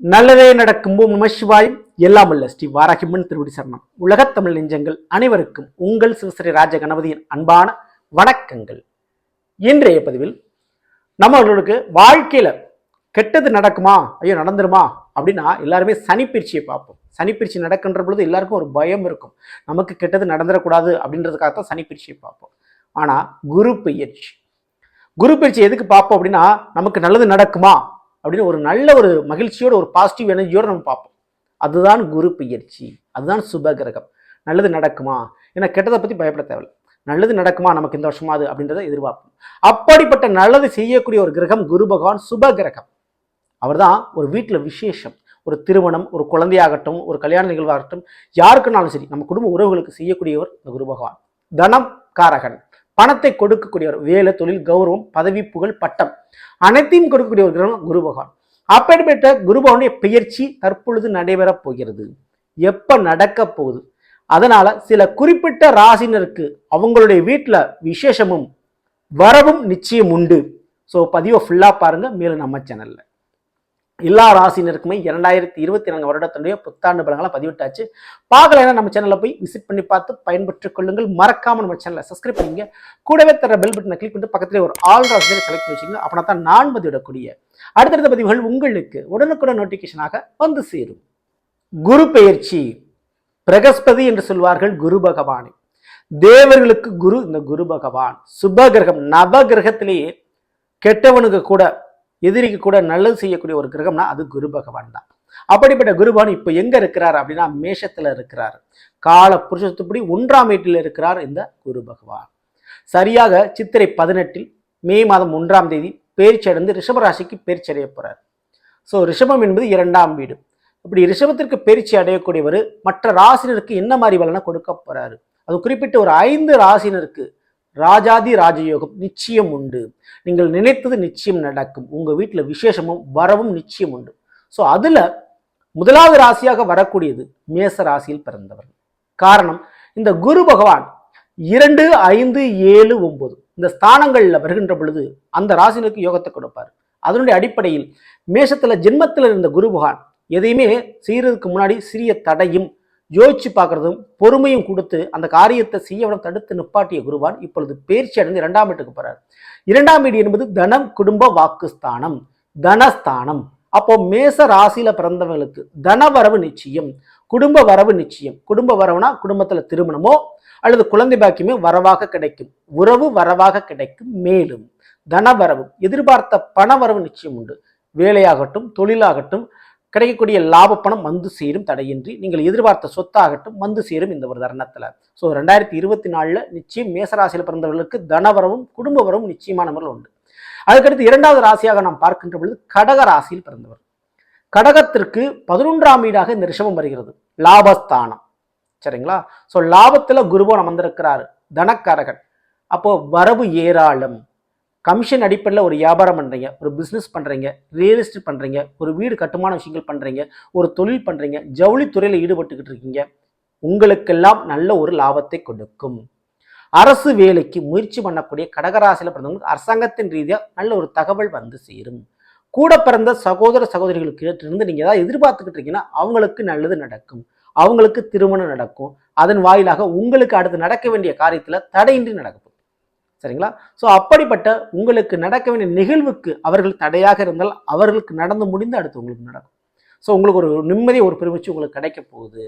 நல்லதே நடக்கும். ஓம் நம சிவாய். எல்லாம் அல்ல ஸ்ரீ வாராகிமன் திருவடி சரணம். உலகத் தமிழ் நெஞ்சங்கள் அனைவருக்கும் உங்கள் சிவஸ்ரீ ராஜ கணபதியின் அன்பான வணக்கங்கள். இன்றைய பதிவில் நம்மளுக்கு வாழ்க்கையில் கெட்டது நடக்குமா? ஐயோ நடந்துருமா? அப்படின்னா எல்லாருமே சனிப்பயிற்சியை பார்ப்போம். சனிப்பயிற்சி நடக்கின்ற பொழுது எல்லாருக்கும் ஒரு பயம் இருக்கும். நமக்கு கெட்டது நடந்துடக்கூடாது அப்படின்றதுக்காக தான் சனிப்பயிற்சியை பார்ப்போம். ஆனால் குரு பயிற்சி. குரு பயிற்சி எதுக்கு பார்ப்போம் அப்படின்னா நமக்கு நல்லது நடக்குமா? அப்படின்னு ஒரு நல்ல ஒரு மகிழ்ச்சியோட ஒரு பாசிட்டிவ் எனர்ஜியோடு நம்ம பார்ப்போம். அதுதான் குரு பயிற்சி. அதுதான் சுப கிரகம் நல்லது நடக்குமா? ஏன்னா கெட்டதை பற்றி பயப்பட தேவையில்லை. நல்லது நடக்குமா? நமக்கு இந்த வருஷமா அது அப்படின்றத எதிர்பார்ப்போம். அப்படிப்பட்ட நல்லது செய்யக்கூடிய ஒரு கிரகம் குரு பகவான் சுப கிரகம் அவர்தான் ஒரு வீட்டில் விசேஷம். ஒரு திருமணம் ஒரு குழந்தையாகட்டும் ஒரு கல்யாண நிகழ்வாகட்டும் யாருக்குனாலும் சரி நம்ம குடும்ப உறவுகளுக்கு செய்யக்கூடியவர் இந்த குரு பகவான். தனம் காரகன் பணத்தை கொடுக்கக்கூடியவர் வேலை தொழில் கௌரவம் பதவி புகழ் பட்டம். அனைத்தையும் கொடுக்கக்கூடிய ஒரு கிரகம் குரு பகவான். அப்படிப்பட்ட குரு பகவானுடைய பெயர்ச்சி தற்பொழுது நடைபெறப் போகிறது. எப்போ நடக்க போகுது? அதனால சில குறிப்பிட்ட ராசினருக்கு அவங்களுடைய வீட்டில் விசேஷமும் வரவும் நிச்சயம் உண்டு. ஸோ பதிவை ஃபுல்லாக பாருங்கள் மேலும் நம்ம சேனலில் எல்லா ராசினருக்குமே இரண்டாயிரத்தி இருபத்தி நான்கு வருடத்தினுடைய புத்தாண்டு பலங்களை பதிவிட்டாச்சு. பார்க்கலைன்னா நம்ம சேனலில் போய் விசிட் பண்ணி பார்த்து பயன்பெற்றுக் கொள்ளுங்கள். மறக்காமல் நம்ம சேனலை சப்ஸ்கிரைப் பண்ணிங்க கூடவே தர பெல் பட்டனை கிளிக் பண்ணிட்டு பக்கத்துல ஒரு ஆல் ராசியை செலக்ட் பண்ணி வச்சுங்க அப்படின்னா தான் நான் பதிவிடக்கூடிய அடுத்தடுத்த பதிவுகள் உங்களுக்கு உடனுக்குடன் நோட்டிஃபிகேஷனாக வந்து சேரும். குரு பெயர்ச்சி பிரகஸ்பதி என்று சொல்வார்கள் குரு பகவானை. தேவர்களுக்கு குரு இந்த குரு பகவான். சுபகிரகம் கிரகம் நவ கிரகத்திலேயே கெட்டவனுக்கு கூட எதிரிக்கு கூட நல்லது செய்யக்கூடிய ஒரு கிரகம்னா அது குரு பகவான் தான். அப்படிப்பட்ட குருபகவான் இப்போ எங்கே இருக்கிறார் அப்படின்னா மேஷத்தில் இருக்கிறார். கால புருஷத்துப்படி ஒன்றாம் வீட்டில் இருக்கிறார் இந்த குரு பகவான். சரியாக சித்திரை பதினெட்டில் மே மாதம் ஒன்றாம் தேதி பேர்ச்சி அடைந்து ரிஷபராசிக்கு பேர்ச்சி அடைய போகிறார் ஸோ ரிஷபம் என்பது இரண்டாம் வீடு. இப்படி ரிஷபத்திற்கு பேர்ச்சி அடையக்கூடியவர் மற்ற ராசினருக்கு என்ன மாதிரி பலனை கொடுக்க போகிறாரு அது குறிப்பிட்ட ஒரு ஐந்து ராசினருக்கு ராஜாதி ராஜயோகம் நிச்சயம் உண்டு. நீங்கள் நினைத்தது நிச்சயம் நடக்கும். உங்கள் வீட்டில் விசேஷமும் வரவும் நிச்சயம் உண்டு. ஸோ அதில் முதலாவது ராசியாக வரக்கூடியது மேச ராசியில் பிறந்தவர்கள். காரணம் இந்த குரு பகவான் இரண்டு ஐந்து ஏழு ஒன்பது இந்த ஸ்தானங்களில் வருகின்ற பொழுது அந்த ராசினருக்கு யோகத்தை கொடுப்பார். அதனுடைய அடிப்படையில் மேஷத்தில் ஜென்மத்தில் இருந்த குரு பகவான் எதையுமே செய்கிறதுக்கு முன்னாடி சிறிய தடையும் யோசிச்சு பார்க்கறதும் பொறுமையும் கொடுத்து அந்த காரியத்தை செய்யவிடம் தடுத்து நிப்பாட்டிய குருவான் இப்பொழுது பேர்ச்சி அடைந்து இரண்டாம் வீட்டுக்கு போறார். இரண்டாம் வீடு என்பது தனம் குடும்ப வாக்குஸ்தானம் தனஸ்தானம். அப்போ மேச ராசியில பிறந்தவங்களுக்கு தன வரவு நிச்சயம் குடும்ப வரவு நிச்சயம். குடும்ப வரவுனா குடும்பத்துல திருமணமோ அல்லது குழந்தை பாக்கியமே வரவாக கிடைக்கும். உறவு வரவாக கிடைக்கும் மேலும். தனவரவு எதிர்பார்த்த பண வரவு நிச்சயம் உண்டு. வேலையாகட்டும் தொழிலாகட்டும் கிடைக்கக்கூடிய லாப பணம் வந்து சேரும் தடையின்றி நீங்கள் எதிர்பார்த்த சொத்தாகட்டும் வந்து சேரும் இந்த ஒரு தருணத்தில். ஸோ ரெண்டாயிரத்தி இருபத்தி நாலில் நிச்சயம் மேசராசியில் பிறந்தவர்களுக்கு தனவரவும் குடும்ப வரவும் நிச்சயமான முறையில் உண்டு. அதுக்கடுத்து இரண்டாவது ராசியாக நாம் பார்க்கின்ற பொழுது கடக ராசியில் பிறந்தவர். கடகத்திற்கு பதினொன்றாம் வீடாக இந்த ரிஷபம் வருகிறது. லாபஸ்தானம். சரிங்களா? ஸோ லாபத்தில் குருபவன் அமர்ந்திருக்கிறாரு. தனக்காரகன். அப்போ வரவு ஏராளம். கமிஷன் அடிப்படையில் ஒரு வியாபாரம் பண்ணுறீங்க ஒரு பிஸ்னஸ் பண்ணுறீங்க ரியல் எஸ்டேட் பண்ணுறீங்க ஒரு வீடு கட்டுமான விஷயங்கள் பண்ணுறீங்க ஒரு தொழில் பண்ணுறீங்க ஜவுளித்துறையில் ஈடுபட்டுக்கிட்டு இருக்கீங்க உங்களுக்கெல்லாம் நல்ல ஒரு லாபத்தை கொடுக்கும். அரசு வேலைக்கு முயற்சி பண்ணக்கூடிய கடகராசியில் பிறந்தவங்களுக்கு அரசாங்கத்தின் ரீதியாக நல்ல ஒரு தகவல் வந்து சேரும். கூட பிறந்த சகோதர சகோதரிகளுக்கு இருந்து நீங்கள் ஏதாவது எதிர்பார்த்துக்கிட்டு இருக்கீங்கன்னா அவங்களுக்கு நல்லது நடக்கும். அவங்களுக்கு திருமணம் நடக்கும். அதன் வாயிலாக உங்களுக்கு அடுத்து நடக்க வேண்டிய காரியத்தில் தடையின்றி நடக்கும் சரிங்களா? ஸோ அப்படிப்பட்ட உங்களுக்கு நடக்க வேண்டிய நிகழ்வுக்கு அவர்கள் தடையாக இருந்தால் அவர்களுக்கு நடந்து முடிந்து அடுத்து உங்களுக்கு நடக்கும். ஸோ உங்களுக்கு ஒரு நிம்மதி ஒரு பெருமிச்சு உங்களுக்கு கிடைக்க போகுது.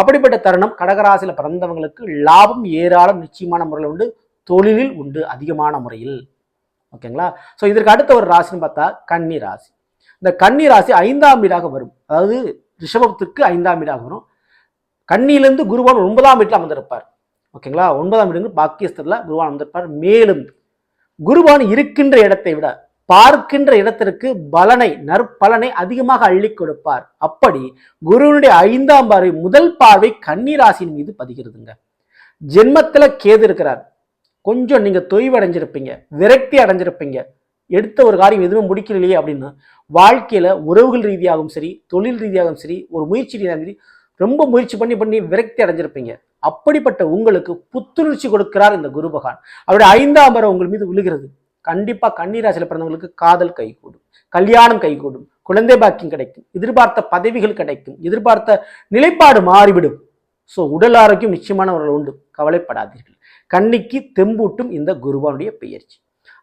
அப்படிப்பட்ட தருணம் கடகராசியில் பிறந்தவங்களுக்கு லாபம் ஏராளம் நிச்சயமான முறையில் உண்டு தொழிலில் உண்டு அதிகமான முறையில். ஓகேங்களா? ஸோ இதற்கு அடுத்த ஒரு ராசின்னு பார்த்தா கன்னி ராசி. இந்த கன்னி ராசி ஐந்தாம் வீடாக வரும். அதாவது ரிஷபத்திற்கு ஐந்தாம் வீடாக வரும். கன்னியிலிருந்து குருவான் ஒன்பதாம் வீட்டில் அமர்ந்திருப்பார். ஓகேங்களா? ஒன்பதாம் வீடு பாக்கியஸ்தரில் குருவான் வந்திருப்பார். மேலும் குருவான் இருக்கின்ற இடத்தை விட பார்க்கின்ற இடத்திற்கு பலனை நற்பலனை அதிகமாக அள்ளி கொடுப்பார். அப்படி குருவனுடைய ஐந்தாம் பார்வை முதல் பார்வை கன்னிராசியின் மீது பதிகிறதுங்க. ஜென்மத்துல கேது இருக்கிறார். கொஞ்சம் நீங்க தொய்வடைஞ்சிருப்பீங்க விரக்தி அடைஞ்சிருப்பீங்க. எடுத்த ஒரு காரியம் எதுவுமே முடிக்கலையே அப்படின்னு வாழ்க்கையில உறவுகள் ரீதியாகவும் சரி தொழில் ரீதியாகவும் சரி ஒரு முயற்சி ரீதியாகவும் சரி ரொம்ப முயற்சி பண்ணி பண்ணி விரக்தி அடைஞ்சிருப்பீங்க. அப்படிப்பட்ட உங்களுக்கு புத்துணர்ச்சி கொடுக்கிறார் இந்த குரு பகவான் அவருடைய ஐந்தாம் வரை உங்கள் மீது விழுகிறது. கண்டிப்பா கன்னிராசியில் பிறந்தவங்களுக்கு காதல் கைகூடும். கல்யாணம் கைகூடும். குழந்தை பாக்கியம் கிடைக்கும். எதிர்பார்த்த பதவிகள் கிடைக்கும். எதிர்பார்த்த நிலைப்பாடு மாறிவிடும். ஸோ உடல் ஆரோக்கியம் நிச்சயமானவர்கள் உண்டு. கவலைப்படாதீர்கள். கண்ணிக்கு தெம்பூட்டும் இந்த குருவானுடைய பெயர்ச்சி.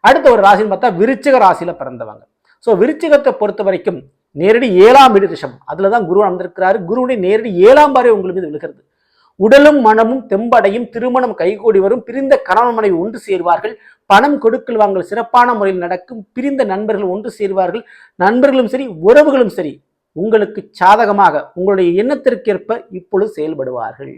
அடுத்த ஒரு ராசின்னு பார்த்தா விருச்சிக ராசியில பிறந்தவங்க. ஸோ விருச்சிகத்தை பொறுத்த வரைக்கும் நேரடி ஏழாம் வீடு ரிஷம் அதுல தான் குரு அமர்ந்திருக்கிறாரு. குருவுடைய நேரடி ஏழாம் பாறை உங்களுக்கு மீது விழுகிறது. உடலும் மனமும் தெம்படையும் திருமணம் கைகூடி வரும் பிரிந்த கணவன் மனைவி ஒன்று சேருவார்கள். பணம் கொடுக்கல் வாங்கல் சிறப்பான முறையில் நடக்கும். பிரிந்த நண்பர்கள் ஒன்று சேருவார்கள். நண்பர்களும் சரி உறவுகளும் சரி உங்களுக்கு சாதகமாக உங்களுடைய எண்ணத்திற்கேற்ப இப்பொழுது செயல்படுவார்கள்.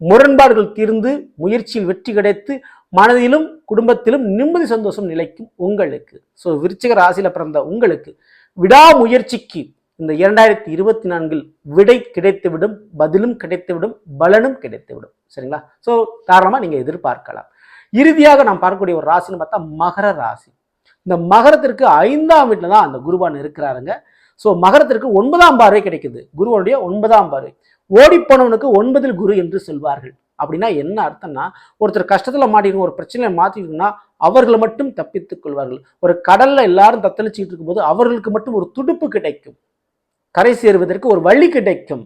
முரண்பாடுகள் தீர்ந்து முயற்சியில் வெற்றி கிடைத்து மனதிலும் குடும்பத்திலும் நிம்மதி சந்தோஷம் நிலைக்கும் உங்களுக்கு. ஸோ விருச்சிக ராசியில் பிறந்த உங்களுக்கு விடாமுயற்சிக்கு இந்த இரண்டாயிரத்தி இருபத்தி நான்கில் விடை கிடைத்துவிடும் பதிலும் கிடைத்துவிடும் பலனும் கிடைத்துவிடும். சரிங்களா? ஸோ தாராளமாக நீங்கள் எதிர்பார்க்கலாம். இறுதியாக நாம் பார்க்கக்கூடிய ஒரு ராசின்னு பார்த்தா மகர ராசி. இந்த மகரத்திற்கு ஐந்தாம் வீட்டில் தான் அந்த குருவான் இருக்கிறாருங்க. ஸோ மகரத்திற்கு ஒன்பதாம் பார்வை கிடைக்குது. குருவனுடைய ஒன்பதாம் பார்வை. ஓடிப்போனவனுக்கு ஒன்பதில் குரு என்று சொல்வார்கள். அப்படின்னா என்ன அர்த்தம்னா ஒருத்தர் கஷ்டத்தில் மாட்டிக்கணும் ஒரு பிரச்சனையை மாற்றிக்கணும்னா அவர்களை மட்டும் தப்பித்துக் கொள்வார்கள். ஒரு கடலில் எல்லாரும் தத்தளிச்சுட்டு இருக்கும்போது அவர்களுக்கு மட்டும் ஒரு துடுப்பு கிடைக்கும். கரை சேருவதற்கு ஒரு வழி கிடைக்கும்.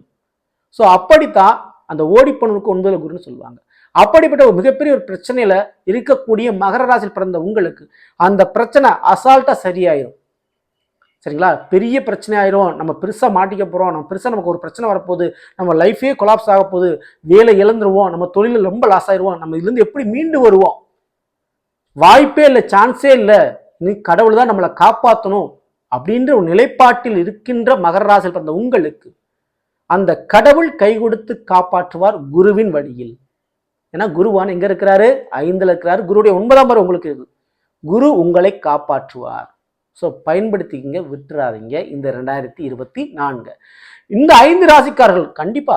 ஸோ அப்படித்தான் அந்த ஓடிப்போனவனுக்கு ஒன்பது குருன்னு சொல்லுவாங்க. அப்படிப்பட்ட ஒரு மிகப்பெரிய ஒரு பிரச்சனையில் இருக்கக்கூடிய மகர ராசியில் பிறந்த உங்களுக்கு அந்த பிரச்சனை அசால்ட்டாக சரியாயிரும். சரிங்களா? பெரிய பிரச்சனை ஆயிரும். நம்ம பெருசாக மாட்டிக்க போகிறோம் நம்ம பெருசாக நமக்கு ஒரு பிரச்சனை வரப்போகுது. நம்ம லைஃபே கொலாப்ஸ் ஆக போகுது. வேலை இழந்துருவோம். நம்ம தொழிலில் ரொம்ப லாஸ் ஆயிடுவோம் நம்ம இதுலேருந்து எப்படி மீண்டு வருவோம்? வாய்ப்பே இல்லை. சான்ஸே இல்லை. நீ கடவுள் தான் நம்மளை காப்பாற்றணும் அப்படின்ற ஒரு நிலைப்பாட்டில் இருக்கின்ற மகர ராசியில் பிறந்த உங்களுக்கு அந்த கடவுள் கை கொடுத்து காப்பாற்றுவார் குருவின் வழியில். ஏன்னா குருவான் எங்க இருக்கிறாரு? ஐந்துல இருக்கிறாரு. குருடைய ஒன்பதாம் பருவம் உங்களுக்கு இருக்கு குரு உங்களை காப்பாற்றுவார். ஸோ பயன்படுத்திக்கிங்க விட்டுறாதீங்க. இந்த ரெண்டாயிரத்தி இருபத்தி நான்கு. இந்த ஐந்து ராசிக்காரர்கள் கண்டிப்பா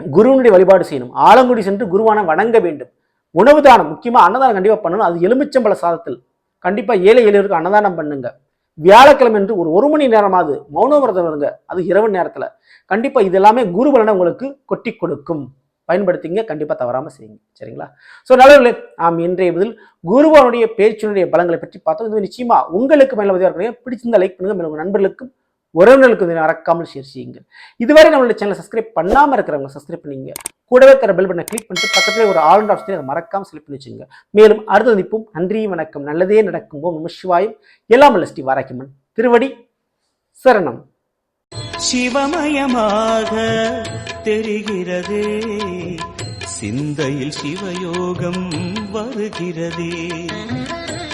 குருவினுடைய வழிபாடு செய்யணும். ஆலங்குடி சென்று குருவானை வணங்க வேண்டும். உணவு தானம் முக்கியமாக அன்னதானம் கண்டிப்பாக பண்ணணும். அது எலுமிச்சம்பழ சாதத்தில். கண்டிப்பாக ஏழை எளியவருக்கு அன்னதானம் பண்ணுங்க. வியாழக்கிழமை என்று ஒரு ஒரு மணி நேரமாவது மௌன விரதம் இருங்க. அது இரவு நேரத்தில். கண்டிப்பாக இது எல்லாமே குரு பலனை உங்களுக்கு கொட்டி கொடுக்கும். பயன்படுத்திங்க கண்டிப்பாக தவறாமல் செய்யுங்க. சரிங்களா? ஸோ நல்லவர்களே நாம் இன்றைய பதில் குருவனுடைய பேச்சினுடைய பலங்களை பற்றி பார்த்தோம். இது நிச்சயமாக உங்களுக்கு மேலே உதவியாக பிடிச்சிருந்த பிடிச்சிருந்தா லைக் பண்ணுங்கள் மேலும் உங்கள் நண்பர்களுக்கும் உறவினர்களுக்கு வந்து மறக்காமல் ஷேர் செய்யுங்க இதுவரை நம்மளுடைய சேனலை சப்ஸ்கிரைப் பண்ணாமல் இருக்கிறவங்க சப்ஸ்கிரைப் பண்ணிங்க. கூடவே தர பெல் பட்டனை கிளிக் பண்ணிட்டு பக்கத்தில் ஒரு ஆல் ஆப்ஷன் அதை மறக்காமல் செலக்ட் பண்ணி வச்சுங்க. மேலும் அடுத்த சந்திப்போம். நன்றி வணக்கம். நல்லதே நடக்கும். ஓம் நம சிவாயம். எல்லாம் அல்ல ஸ்ரீ வாராக்கியம்மன். திருவடி சரணம். சிவமயமாக தெரிகிறதே. சிந்தையில் சிவயோகம் வருகிறதே.